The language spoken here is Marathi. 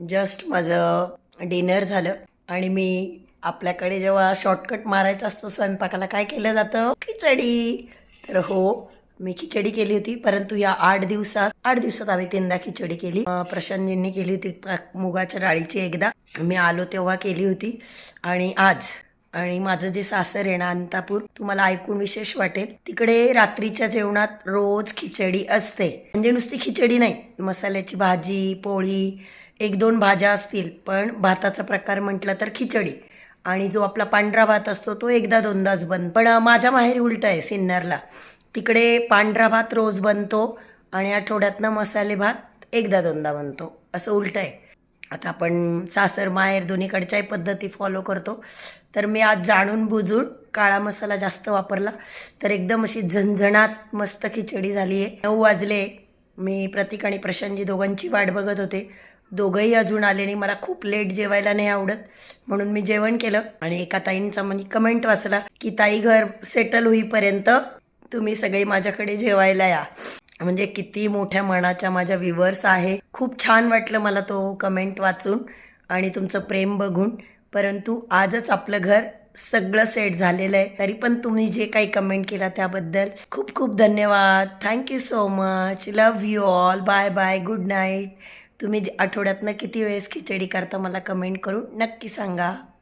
जस्ट माझं डिनर झालं आणि मी आपल्याकडे जेव्हा शॉर्टकट मारायचा असतो स्वयंपाकाला काय केलं जातं? खिचडी. तर हो मी खिचडी केली होती परंतु या आठ दिवसात आठ दिवसात आम्ही तीनदा खिचडी केली. प्रशांतजींनी केली होती मुगाच्या डाळीची एकदा. मी आलो तेव्हा केली होती. आणि आज आणि माझं जे सासर आहे ना अंतापूर तुम्हाला ऐकून विशेष वाटेल तिकडे रात्रीच्या जेवणात रोज खिचडी असते. म्हणजे नुसती खिचडी नाही मसाल्याची भाजी पोळी एक दोन भाज्या असतील पण भाताचा प्रकार म्हटलं तर खिचडी. आणि जो आपला पांढरा भात असतो तो एकदा दोनदाच बन पण माझ्या माहेरी उलट आहे सिन्नरला. तिकडे पांढरा भात रोज बनतो आणि आठवड्यातनं मसाले भात एकदा दोनदा बनतो. असं उलट आहे. आता आपण सासर माहेर दोन्हीकडच्याही पद्धती फॉलो करतो. तर मी आज जाणून बुजून काळा मसाला जास्त वापरला. तर एकदम अशी झणझणात मस्त खिचडी झाली आहे नऊ वाजले. मी प्रतीक आणि प्रशांतजी दोघांची वाट बघत होते. दोघंही अजून आले नाही. मला खूप लेट जेवायला नाही आवडत. म्हणून मी जेवण केलं आणि एका ताईंचा म्हणजे कमेंट वाचला की ताई घर सेटल होईपर्यंत तुम्ही सगळे माझ्याकडे जेवायला या. म्हणजे किती मोठ्या मनाच्या माझ्या विवर्स आहे. खूप छान वाटलं मला तो कमेंट वाचून आणि तुमचं प्रेम बघून. परंतु आजच आपलं घर सगळं सेट झालेलं आहे. तरी पण तुम्ही जे काही कमेंट केला त्याबद्दल खूप खूप धन्यवाद. Thank you so much love you all bye bye good night तुम्ही आठवड्यातनं किती वेळेस खिचडी करता मला कमेंट करून नक्की सांगा.